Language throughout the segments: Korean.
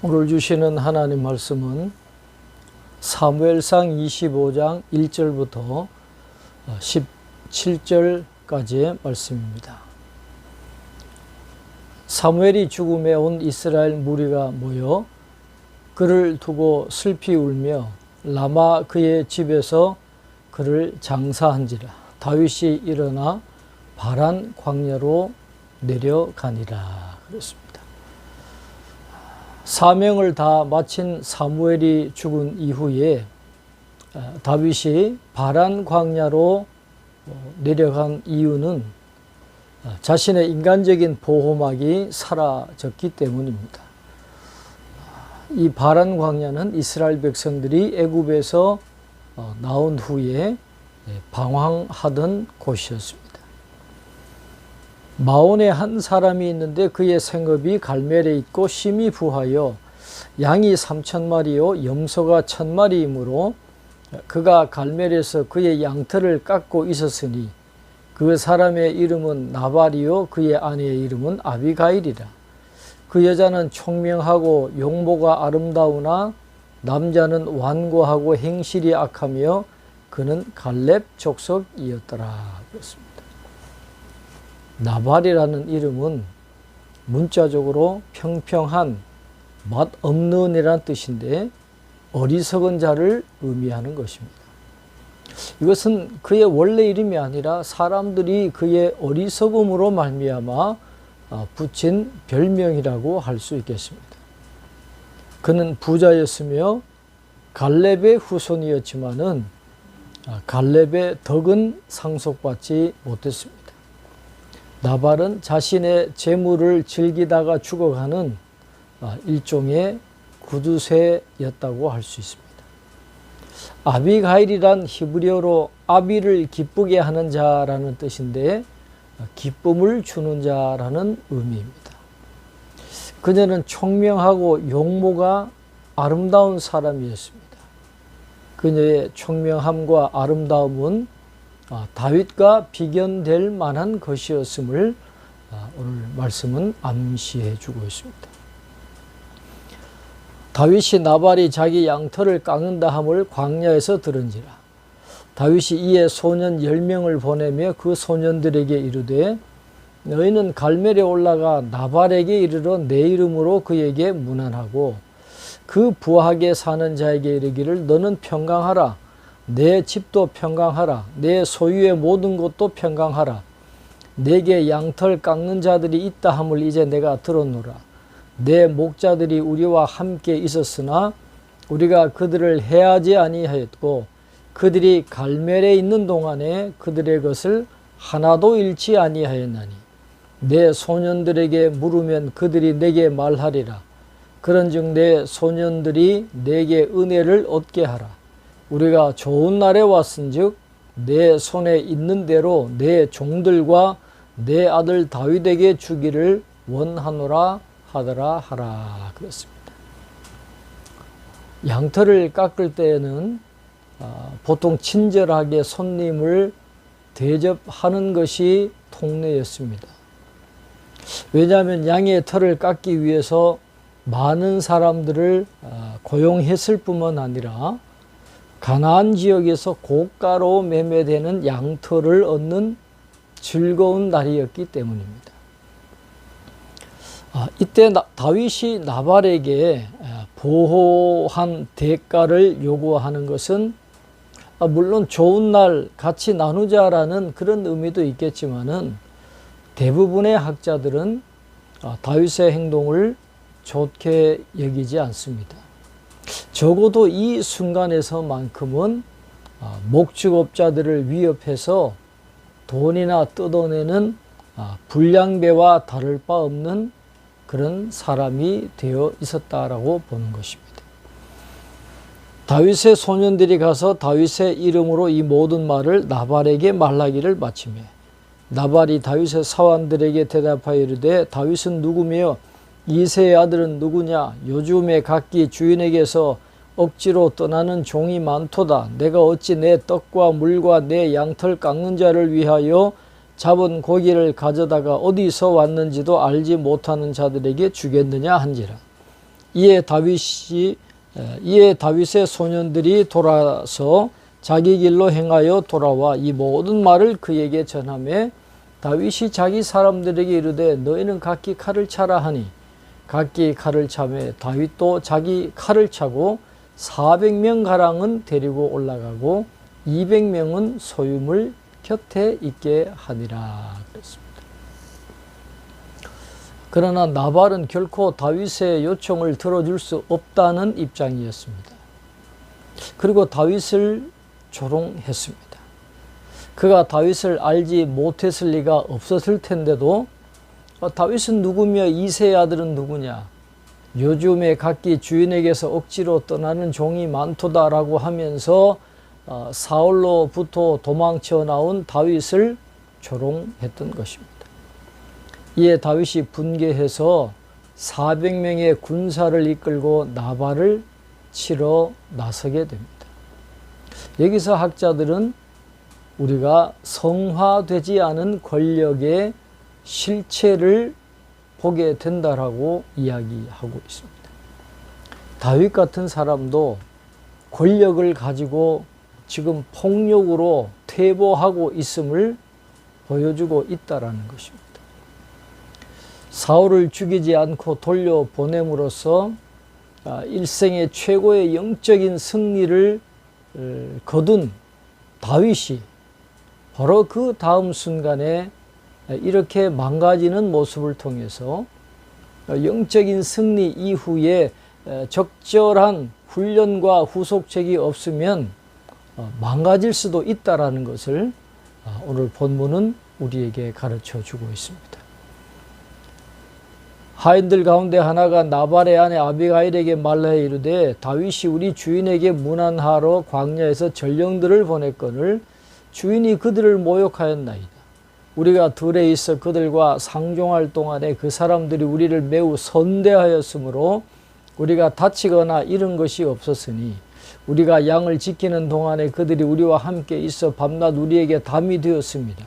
오늘 주시는 하나님 말씀은 사무엘상 25장 1절부터 17절까지의 말씀입니다. 사무엘이 죽음에 온 이스라엘 무리가 모여 그를 두고 슬피 울며 라마 그의 집에서 그를 장사한지라 다윗이 일어나 바란 광야로 내려가니라 그랬습니다. 사명을 다 마친 사무엘이 죽은 이후에 어, 다윗이 바란 광야로 어, 내려간 이유는 어, 자신의 인간적인 보호막이 사라졌기 때문입니다. 이 바란 광야는 이스라엘 백성들이 애굽에서 나온 후에 예, 방황하던 곳이었습니다. 마온에 한 사람이 있는데 그의 생업이 갈멜에 있고 심히 부하여 양이 삼천 마리요 염소가 천 마리이므로 그가 갈멜에서 그의 양털을 깎고 있었으니 그 사람의 이름은 나발이요 그의 아내의 이름은 아비가일이라 그 여자는 총명하고 용모가 아름다우나 남자는 완고하고 행실이 악하며 그는 갈렙 족속이었더라 그렇습니다. 나발이라는 이름은 문자적으로 평평한 맛 없는 이라는 뜻인데 어리석은 자를 의미하는 것입니다. 이것은 그의 원래 이름이 아니라 사람들이 그의 어리석음으로 말미암아 아, 붙인 별명이라고 할 수 있겠습니다. 그는 부자였으며 갈렙의 후손이었지만은 아, 갈렙의 덕은 상속받지 못했습니다. 나발은 자신의 재물을 즐기다가 죽어가는 아, 일종의 구두쇠였다고 할 수 있습니다. 아비가일이란 히브리어로 아비를 기쁘게 하는 자라는 뜻인데 아, 기쁨을 주는 자라는 의미입니다. 그녀는 총명하고 용모가 아름다운 사람이었습니다. 그녀의 총명함과 아름다움은 아, 다윗과 비견될 만한 것이었음을 아, 오늘 말씀은 암시해 주고 있습니다. 다윗이 나발이 자기 양털을 깎는다 함을 광야에서 들은지라. 다윗이 이에 소년 열명을 보내며 그 소년들에게 이르되 너희는 갈멜에 올라가 나발에게 이르러 내 이름으로 그에게 문안하고 그 부하게 사는 자에게 이르기를 너는 평강하라 내 집도 평강하라. 내 소유의 모든 것도 평강하라. 내게 양털 깎는 자들이 있다 함을 이제 내가 들었노라. 내 목자들이 우리와 함께 있었으나 우리가 그들을 해하지 아니하였고 그들이 갈멜에 있는 동안에 그들의 것을 하나도 잃지 아니하였나니 내 소년들에게 물으면 그들이 내게 말하리라. 그런즉 내 소년들이 내게 은혜를 얻게 하라. 우리가 좋은 날에 왔은즉 내 손에 있는 대로 내 종들과 내 아들 다윗에게 주기를 원하노라 하더라 하라 그랬습니다. 양털을 깎을 때에는 아, 보통 친절하게 손님을 대접하는 것이 통례였습니다. 왜냐하면 양의 털을 깎기 위해서 많은 사람들을 아, 고용했을 뿐만 아니라 가나안 지역에서 고가로 매매되는 양털을 얻는 즐거운 날이었기 때문입니다. 아, 이때 나, 다윗이 나발에게 아, 보호한 대가를 요구하는 것은 아, 물론 좋은 날 같이 나누자라는 그런 의미도 있겠지만은 대부분의 학자들은 아, 다윗의 행동을 좋게 여기지 않습니다. 적어도 이 순간에서만큼은 아, 목축업자들을 위협해서 돈이나 뜯어내는 아, 불량배와 다를 바 없는 그런 사람이 되어 있었다라고 보는 것입니다. 다윗의 소년들이 가서 다윗의 이름으로 이 모든 말을 나발에게 말하기를 마치매 나발이 다윗의 사원들에게 대답하여 이르되 다윗은 누구며 이세의 아들은 누구냐? 요즘에 각기 주인에게서 억지로 떠나는 종이 많도다. 내가 어찌 내 떡과 물과 내 양털 깎는 자를 위하여 잡은 고기를 가져다가 어디서 왔는지도 알지 못하는 자들에게 주겠느냐 한지라. 이에 다윗이 에, 이에 다윗의 소년들이 돌아서 자기 길로 행하여 돌아와 이 모든 말을 그에게 전하매 다윗이 자기 사람들에게 이르되 너희는 각기 칼을 차라 하니 각기 칼을 차매 다윗도 자기 칼을 차고 400명 가량은 데리고 올라가고 200명은 소유물 곁에 있게 하니라 그랬습니다. 그러나 나발은 결코 다윗의 요청을 들어줄 수 없다는 입장이었습니다. 그리고 다윗을 조롱했습니다. 그가 다윗을 알지 못했을 리가 없었을 텐데도 어, 다윗은 누구며 이세의 아들은 누구냐? 요즘에 각기 주인에게서 억지로 떠나는 종이 많도다라고 하면서 어, 사울로부터 도망쳐 나온 다윗을 조롱했던 것입니다. 이에 다윗이 분개해서 400명의 군사를 이끌고 나발을 치러 나서게 됩니다. 여기서 학자들은 우리가 성화되지 않은 권력의 실체를 보게 된다라고 이야기하고 있습니다. 다윗 같은 사람도 권력을 가지고 지금 폭력으로 퇴보하고 있음을 보여주고 있다라는 것입니다. 사울을 죽이지 않고 돌려보냄으로써 아, 일생의 최고의 영적인 승리를 거둔 다윗이 바로 그 다음 순간에 이렇게 망가지는 모습을 통해서 영적인 승리 이후에 적절한 훈련과 후속책이 없으면 어, 망가질 수도 있다라는 것을 아, 오늘 본문은 우리에게 가르쳐 주고 있습니다. 하인들 가운데 하나가 나발의 아내 아비가일에게 말라해 이르되 다윗이 우리 주인에게 문안하러 광야에서 전령들을 보냈거늘 주인이 그들을 모욕하였나이다. 우리가 들에 있어 그들과 상종할 동안에 그 사람들이 우리를 매우 선대하였으므로 우리가 다치거나 잃은 것이 없었으니 우리가 양을 지키는 동안에 그들이 우리와 함께 있어 밤낮 우리에게 담이 되었습니다.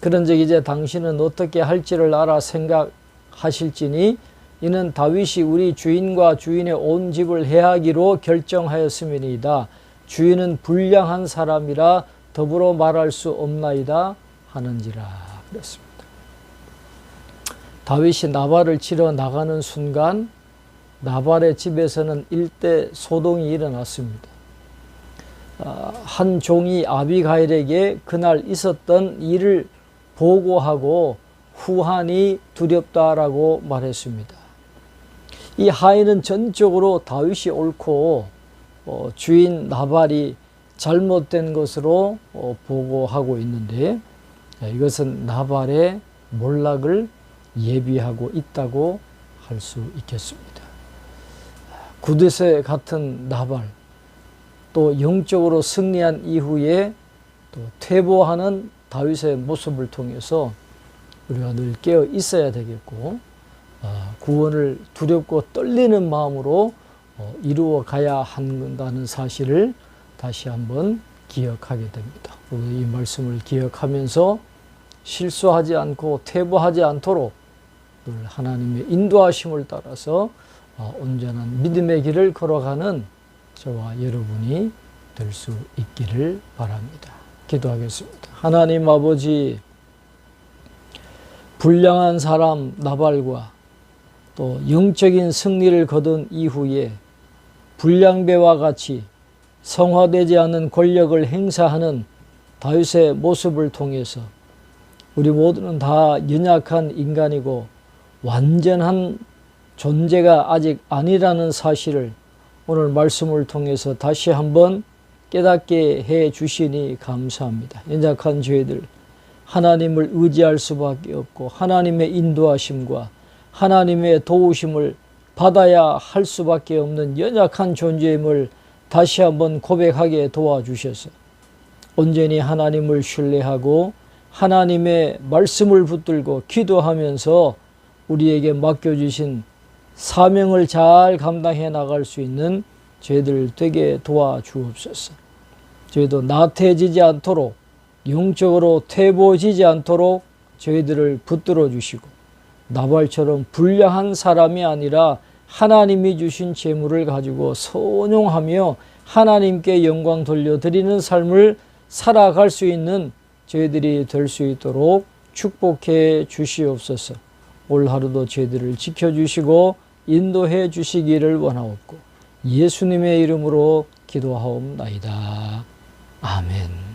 그런즉 이제 당신은 어떻게 할지를 알아 생각 하실지니 이는 다윗이 우리 주인과 주인의 온 집을 해하기로 결정하였음이니이다. 주인은 불량한 사람이라 더불어 말할 수 없나이다 하는지라 그랬습니다. 다윗이 나발을 치러 나가는 순간 나발의 집에서는 일대 소동이 일어났습니다. 아, 한 종이 아비가일에게 그날 있었던 일을 보고하고 후한이 두렵다라고 말했습니다. 이 하인은 전적으로 다윗이 옳고 어, 주인 나발이 잘못된 것으로 어, 보고하고 있는데 이것은 나발의 몰락을 예비하고 있다고 할 수 있겠습니다. 구드세 같은 나발 또 영적으로 승리한 이후에 또 퇴보하는 다윗의 모습을 통해서 우리가 늘 깨어 있어야 되겠고 어, 구원을 두렵고 떨리는 마음으로 어, 이루어 가야 한다는 사실을 다시 한번 기억하게 됩니다. 우리 이 말씀을 기억하면서 실수하지 않고 퇴보하지 않도록 늘 하나님의 인도하심을 따라서 어, 온전한 믿음의 길을 걸어가는 저와 여러분이 될 수 있기를 바랍니다. 기도하겠습니다. 하나님 아버지 불량한 사람 나발과 또 영적인 승리를 거둔 이후에 불량배와 같이 성화되지 않은 권력을 행사하는 다윗의 모습을 통해서 우리 모두는 다 연약한 인간이고 완전한 존재가 아직 아니라는 사실을 오늘 말씀을 통해서 다시 한번 깨닫게 해 주시니 감사합니다. 연약한 죄들 하나님을 의지할 수밖에 없고 하나님의 인도하심과 하나님의 도우심을 받아야 할 수밖에 없는 연약한 존재임을 다시 한번 고백하게 도와주셔서 온전히 하나님을 신뢰하고 하나님의 말씀을 붙들고 기도하면서 우리에게 맡겨주신 사명을 잘 감당해 나갈 수 있는 저희들 되게 도와주옵소서. 저희도 나태해지지 않도록 영적으로 퇴보지지 않도록 저희들을 붙들어 주시고 나발처럼 불량한 사람이 아니라 하나님이 주신 재물을 가지고 선용하며 하나님께 영광 돌려드리는 삶을 살아갈 수 있는 저희들이 될 수 있도록 축복해 주시옵소서. 올 하루도 저희들을 지켜주시고 인도해 주시기를 원하옵고 예수님의 이름으로 기도하옵나이다. 아멘.